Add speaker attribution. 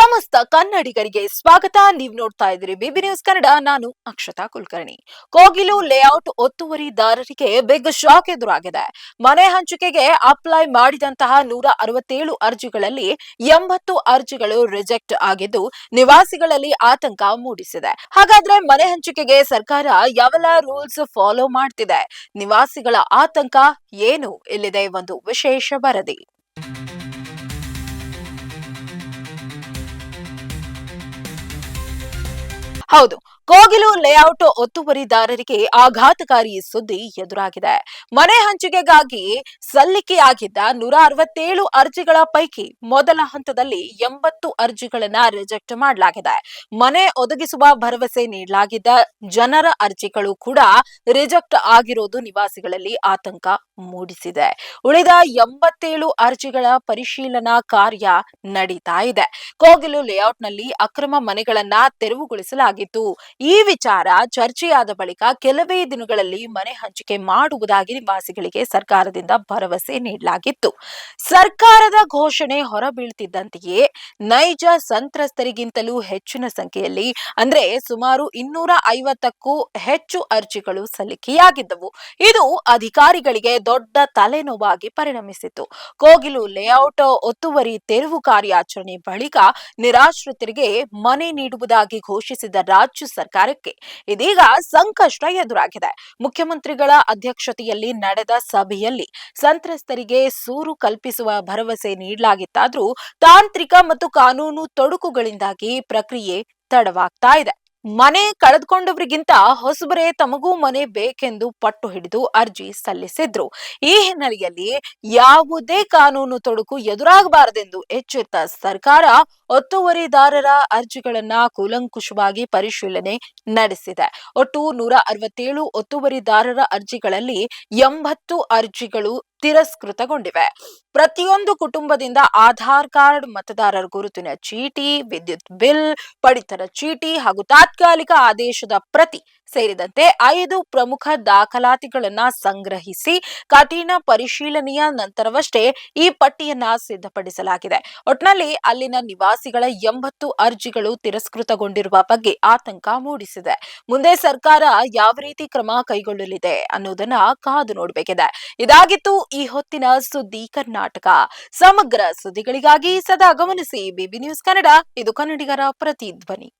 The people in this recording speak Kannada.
Speaker 1: ಸಮಸ್ತ ಕನ್ನಡಿಗರಿಗೆ ಸ್ವಾಗತ. ನೀವು ನೋಡ್ತಾ ಇದ್ದೀರಿ ಬಿಬಿ ನ್ಯೂಸ್ ಕನ್ನಡ. ನಾನು ಅಕ್ಷತಾ ಕುಲಕರ್ಣಿ. ಕೋಗಿಲು ಲೇಔಟ್ ಒತ್ತುವರಿದಾರರಿಗೆ ಬಿಗ್ ಶಾಕ್ ಎದುರಾಗಿದೆ. ಮನೆ ಹಂಚಿಕೆಗೆ ಅಪ್ಲೈ ಮಾಡಿದಂತಹ ನೂರ ಅರವತ್ತೇಳು ಅರ್ಜಿಗಳಲ್ಲಿ ಎಂಬತ್ತು ಅರ್ಜಿಗಳು ರಿಜೆಕ್ಟ್ ಆಗಿದ್ದು, ನಿವಾಸಿಗಳಲ್ಲಿ ಆತಂಕ ಮೂಡಿಸಿದೆ. ಹಾಗಾದ್ರೆ ಮನೆ ಹಂಚಿಕೆಗೆ ಸರ್ಕಾರ ಯಾವೆಲ್ಲ ರೂಲ್ಸ್ ಫಾಲೋ ಮಾಡ್ತಿದೆ? ನಿವಾಸಿಗಳ ಆತಂಕ ಏನು? ಇಲ್ಲಿದೆ ಒಂದು ವಿಶೇಷ ವರದಿ. 好动，ಕೋಗಿಲು ಲೇಔಟ್ ಒತ್ತುವರಿದಾರರಿಗೆ ಆಘಾತಕಾರಿ ಸುದ್ದಿ ಎದುರಾಗಿದೆ. ಮನೆ ಹಂಚಿಕೆಗಾಗಿ ಸಲ್ಲಿಕೆಯಾಗಿದ್ದ ನೂರ ಅರವತ್ತೇಳು ಅರ್ಜಿಗಳ ಪೈಕಿ ಮೊದಲ ಹಂತದಲ್ಲಿ ಎಂಬತ್ತು ಅರ್ಜಿಗಳನ್ನ ರಿಜೆಕ್ಟ್ ಮಾಡಲಾಗಿದೆ. ಮನೆ ಒದಗಿಸುವ ಭರವಸೆ ನೀಡಲಾಗಿದ್ದ ಜನರ ಅರ್ಜಿಗಳು ಕೂಡ ರಿಜೆಕ್ಟ್ ಆಗಿರೋದು ನಿವಾಸಿಗಳಲ್ಲಿ ಆತಂಕ ಮೂಡಿಸಿದೆ. ಉಳಿದ ಎಂಬತ್ತೇಳು ಅರ್ಜಿಗಳ ಪರಿಶೀಲನಾ ಕಾರ್ಯ ನಡೀತಾ ಇದೆ. ಕೋಗಿಲು ಲೇಔಟ್ನಲ್ಲಿ ಅಕ್ರಮ ಮನೆಗಳನ್ನ ತೆರವುಗೊಳಿಸಲಾಗಿತ್ತು ಈ ವಿಚಾರ ಚರ್ಚೆಯಾದ ಬಳಿಕ ಕೆಲವೇ ದಿನಗಳಲ್ಲಿ ಮನೆ ಹಂಚಿಕೆ ಮಾಡುವುದಾಗಿ ನಿವಾಸಿಗಳಿಗೆ ಸರ್ಕಾರದಿಂದ ಭರವಸೆ ನೀಡಲಾಗಿತ್ತು. ಸರ್ಕಾರದ ಘೋಷಣೆ ಹೊರಬೀಳ್ತಿದ್ದಂತೆಯೇ ನೈಜ ಸಂತ್ರಸ್ತರಿಗಿಂತಲೂ ಹೆಚ್ಚಿನ ಸಂಖ್ಯೆಯಲ್ಲಿ, ಅಂದ್ರೆ ಸುಮಾರು ಇನ್ನೂರ ಐವತ್ತಕ್ಕೂ ಹೆಚ್ಚು ಅರ್ಜಿಗಳು ಸಲ್ಲಿಕೆಯಾಗಿದ್ದವು. ಇದು ಅಧಿಕಾರಿಗಳಿಗೆ ದೊಡ್ಡ ತಲೆನೋವಾಗಿ ಪರಿಣಮಿಸಿತು ಕೋಗಿಲು ಲೇಔಟ್ ಒತ್ತುವರಿ ತೆರವು ಕಾರ್ಯಾಚರಣೆ ಬಳಿಕ ನಿರಾಶ್ರಿತರಿಗೆ ಮನೆ ನೀಡುವುದಾಗಿ ಘೋಷಿಸಿದ ರಾಜ್ಯ ಸರ್ಕಾರಕ್ಕೆ ಇದೀಗ ಸಂಕಷ್ಟ ಎದುರಾಗಿದೆ. ಮುಖ್ಯಮಂತ್ರಿಗಳ ಅಧ್ಯಕ್ಷತೆಯಲ್ಲಿ ನಡೆದ ಸಭೆಯಲ್ಲಿ ಸಂತ್ರಸ್ತರಿಗೆ ಸೂರು ಕಲ್ಪಿಸುವ ಭರವಸೆ ನೀಡಲಾಗಿತ್ತಾದ್ರೂ ತಾಂತ್ರಿಕ ಮತ್ತು ಕಾನೂನು ತೊಡಕುಗಳಿಂದಾಗಿ ಪ್ರಕ್ರಿಯೆ ತಡವಾಗ್ತಾ ಇದೆ. ಮನೆ ಕಳೆದುಕೊಂಡವರಿಗಿಂತ ಹೊಸಬರೇ ತಮಗೂ ಮನೆ ಬೇಕೆಂದು ಪಟ್ಟು ಹಿಡಿದು ಅರ್ಜಿ ಸಲ್ಲಿಸಿದ್ರು. ಈ ಹಿನ್ನೆಲೆಯಲ್ಲಿ ಯಾವುದೇ ಕಾನೂನು ತೊಡಕು ಎದುರಾಗಬಾರದೆಂದು ಎಚ್ಚೆತ್ತ ಸರ್ಕಾರ ಒತ್ತುವರಿದಾರರ ಅರ್ಜಿಗಳನ್ನ ಕೂಲಂಕುಷವಾಗಿ ಪರಿಶೀಲನೆ ನಡೆಸಿದೆ. ಒಟ್ಟು ನೂರ ಅರವತ್ತೇಳು ಒತ್ತುವರಿದಾರರ ಅರ್ಜಿಗಳಲ್ಲಿ ಎಂಬತ್ತು ಅರ್ಜಿಗಳು ತಿರಸ್ಕೃತಗೊಂಡಿವೆ. ಪ್ರತಿಯೊಂದು ಕುಟುಂಬದಿಂದ ಆಧಾರ್ ಕಾರ್ಡ್ ಮತದಾರರ ಗುರುತಿನ ಚೀಟಿ, ವಿದ್ಯುತ್ ಬಿಲ್, ಪಡಿತರ ಚೀಟಿ ಹಾಗೂ ತಾತ್ಕಾಲಿಕ ಆದೇಶದ ಪ್ರತಿ ಸೇರಿದಂತೆ ಐದು ಪ್ರಮುಖ ದಾಖಲಾತಿಗಳನ್ನ ಸಂಗ್ರಹಿಸಿ ಕಠಿಣ ಪರಿಶೀಲನೆಯ ನಂತರವಷ್ಟೇ ಈ ಪಟ್ಟಿಯನ್ನ ಸಿದ್ಧಪಡಿಸಲಾಗಿದೆ. ಒಟ್ನಲ್ಲಿ ಅಲ್ಲಿನ ನಿವಾಸಿಗಳ ಎಂಬತ್ತು ಅರ್ಜಿಗಳು ತಿರಸ್ಕೃತಗೊಂಡಿರುವ ಬಗ್ಗೆ ಆತಂಕ ಮೂಡಿಸಿದೆ. ಮುಂದೆ ಸರ್ಕಾರ ಯಾವ ರೀತಿ ಕ್ರಮ ಕೈಗೊಳ್ಳಲಿದೆ ಅನ್ನೋದನ್ನ ಕಾದು ನೋಡಬೇಕಿದೆ. ಇದಾಗಿತ್ತು ಈ ಹೊತ್ತಿನ ಸುದ್ದಿ ಕರ್ನಾಟಕ. ಸಮಗ್ರ ಸುದ್ದಿಗಳಿಗಾಗಿ ಸದಾ ಗಮನಿಸಿ ಬಿಬಿ ನ್ಯೂಸ್ ಕನ್ನಡ ಇದು ಕನ್ನಡಿಗರ ಪ್ರತಿಧ್ವನಿ.